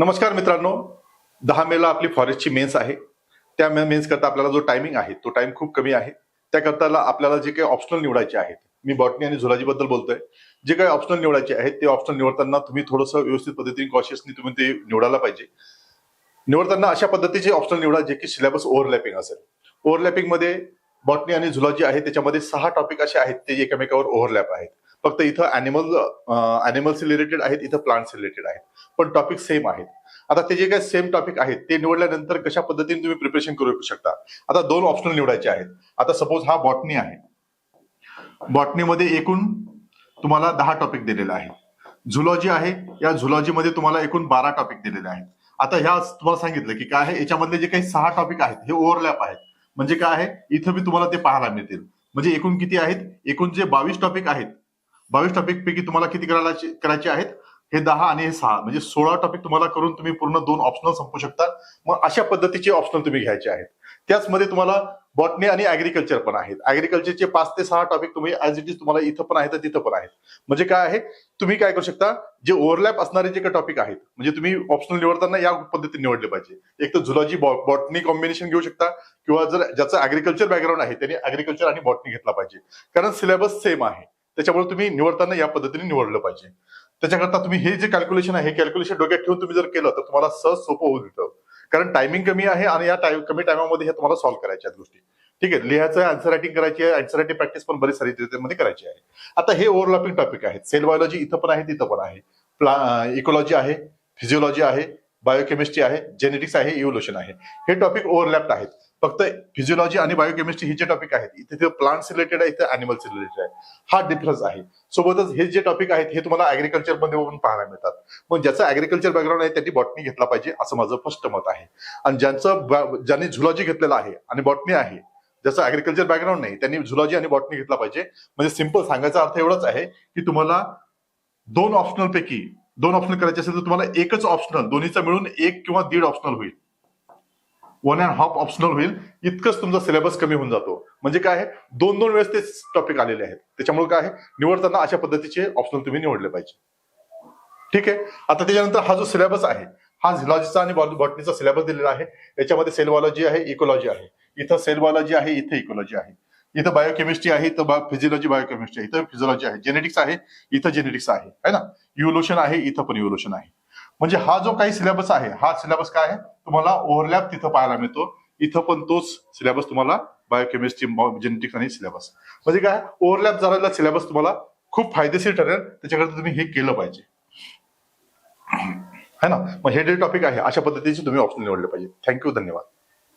नमस्कार मित्रांनो. दहा मेला आपली फॉरेस्टची मेन्स आहे. त्या मेन्स करता आपल्याला जो टायमिंग आहे तो टाइम खूप कमी आहे. त्याकरता आपल्याला जे काही ऑप्शनल निवडायचे आहेत मी बॉटनी आणि झुलॉजी बद्दल बोलतोय. जे काही ऑप्शनल निवडायचे आहेत ते ऑप्शनल निवडताना तुम्ही थोडंसं व्यवस्थित पद्धतीने कॉशियसनी तुम्ही ते निवडायला पाहिजे. निवडताना अशा पद्धतीचे ऑप्शनल निवडा जे की सिलेबस ओव्हरलॅपिंग असेल. ओव्हरलॅपिंगमध्ये बॉटनी आणि झुलॉजी आहे त्याच्यामध्ये सहा टॉपिक असे आहेत ते एकमेकावर ओव्हरलॅप आहेत. फक्त इथं अॅनिमल अॅनिमल्स रिलेटेड आहेत इथं प्लांट्स रिलेटेड आहेत. पण टॉपिक सेम आहेत. आता ते जे काही सेम टॉपिक आहेत ते निवडल्यानंतर कशा पद्धतीने तुम्ही प्रिपरेशन करू शकता? आता दोन ऑप्शनल निवडायचे आहेत. आता सपोज हा बॉटनी आहे. बॉटनीमध्ये एकूण तुम्हाला दहा टॉपिक दिलेला आहे झुलॉजी आहे या झुलॉजीमध्ये तुम्हाला एकूण बारा टॉपिक दिलेले आहेत. आता ह्या तुम्हाला सांगितलं की काय आहे याच्यामधले जे काही सहा टॉपिक आहेत हे ओव्हरलॅप आहेत. म्हणजे काय आहे इथं बी तुम्हाला ते पाहायला मिळतील. म्हणजे एकूण किती आहेत? एकूण जे बावीस टॉपिक आहेत बावीस टॉपिक पैकी तुम्हाला किती करायला करायचे आहेत? हे दहा आणि हे सहा. म्हणजे सोळा टॉपिक तुम्हाला करून तुम्ही पूर्ण दोन ऑप्शनल संपू शकता. मग अशा पद्धतीचे ऑप्शनल तुम्ही घ्यायचे आहेत. त्याचमध्ये तुम्हाला बॉटनी आणि ऍग्रिकल्चर पण आहेत. ऍग्रिकल्चरचे पाच ते सहा टॉपिक तुम्ही ऍज इट इज तुम्हाला इथं पण आहेत तिथं पण आहेत. म्हणजे काय आहे? तुम्ही काय करू शकता? जे ओव्हरलॅप असणारे जे काही टॉपिक आहेत म्हणजे तुम्ही ऑप्शनल निवडताना या पद्धतीने निवडले पाहिजे. एक तर झुलॉजी बॉटनी कॉम्बिनेशन घेऊ शकता किंवा जर ज्याचं ऍग्रिकल्चर बॅकग्राऊंड आहे त्याने ऍग्रिकल्चर आणि बॉटनी घेतला पाहिजे. कारण सिलेबस सेम आहे. त्याच्यामुळे तुम्ही निवडताना या पद्धतीने निवडलं पाहिजे. त्याच्याकरता तुम्ही हे जे कॅल्क्युलेशन आहे हे कॅल्क्युलेशन डोक्यात ठेवून तुम्ही जर केलं तर तुम्हाला सहज सोपं होऊ देतं कारण टायमिंग कमी आहे आणि या टाइम कमी टायमामध्ये हे तुम्हाला सॉल्व्ह करायच्या आहेत गोष्टी. ठीक आहे लिहायचं आन्सर रायटिंग करायची आहे आन्सर रायटिंग प्रॅक्टिस पण बरीच सारी मध्ये करायची आहे. आता हे ओव्हरलॅपिंग टॉपिक आहेत. सेल बायोलॉजी इथं पण आहे तिथं पण आहे. प्ला इकोलॉजी आहे फिजिओलॉजी आहे बायोकेमिस्ट्री आहे जेनेटिक्स आहे इव्होल्युशन आहे. हे टॉपिक ओव्हरलॅप्ड आहेत. फक्त फिजिओलॉजी आणि बायोकेमिस्ट्री हे जे टॉपिक आहेत इथे प्लांट्स रिलेटेड आहे इथे अॅनिमल्स रिलेटेड आहे. हा डिफरन्स आहे. सोबतच हे जे टॉपिक आहेत हे तुम्हाला अॅग्रिकल्चरमध्ये पण पाहायला मिळतात. मग ज्याचं अॅग्रिकल्चर बॅकग्राऊंड आहे त्यांनी बॉटनी घेतला पाहिजे असं माझं स्पष्ट मत आहे. आणि ज्यांचं ज्यांनी झुलॉजी घेतलेलं आहे आणि बॉटनी आहे ज्याचं अॅग्रिकल्चर बॅकग्राऊंड नाही त्यांनी झुलॉजी आणि बॉटनी घेतला पाहिजे. म्हणजे सिंपल सांगायचा अर्थ एवढाच आहे की तुम्हाला दोन ऑप्शनल पैकी दोन ऑप्शनल करायचे असेल तर तुम्हाला एकच ऑप्शनल दोन्हीचा मिळून एक किंवा दीड ऑप्शनल होईल. वन अँड हाफ ऑप्शनल होईल. इतकंच तुमचा सिलेबस कमी होऊन जातो. म्हणजे काय आहे? दोन दोन वेळेस ते टॉपिक आलेले आहेत. त्याच्यामुळे काय आहे? निवडताना अशा पद्धतीचे ऑप्शनल तुम्ही निवडले पाहिजे. ठीक आहे? आता त्याच्यानंतर हा जो सिलेबस आहे हा झिलॉजीचा आणि बॉटनीचा सिलेबस दिलेला आहे. याच्यामध्ये सेल बायोलॉजी आहे इकोलॉजी आहे. इथं सेल बायोलॉजी आहे इथे इकोलॉजी आहे. इथं बायोकेमिस्ट्री आहे इथं फिजिओलॉजी बायोकेमिस्ट्री आहे. इथं फिजिओलॉजी आहे. जेनेटिक्स आहे इथं जेनेटिक्स आहे. है ना? युलोशन आहे इथं पण युलोशन आहे. म्हणजे हा जो काही सिलेबस आहे हा सिलेबस काय आहे? तुम्हाला ओव्हरलॅप तिथं पाहायला मिळतो. इथं पण तोच सिलेबस तुम्हाला बायोकेमिस्ट्री जेनेटिक्स आणि सिलेबस म्हणजे काय? ओव्हरलॅप झालेला सिलेबस तुम्हाला खूप फायदेशीर ठरेल. त्याच्याकडे तुम्ही हे केलं पाहिजे. है ना? मग हे जे टॉपिक आहे अशा पद्धतीचे तुम्ही ऑप्शन निवडले पाहिजे. थँक्यू धन्यवाद.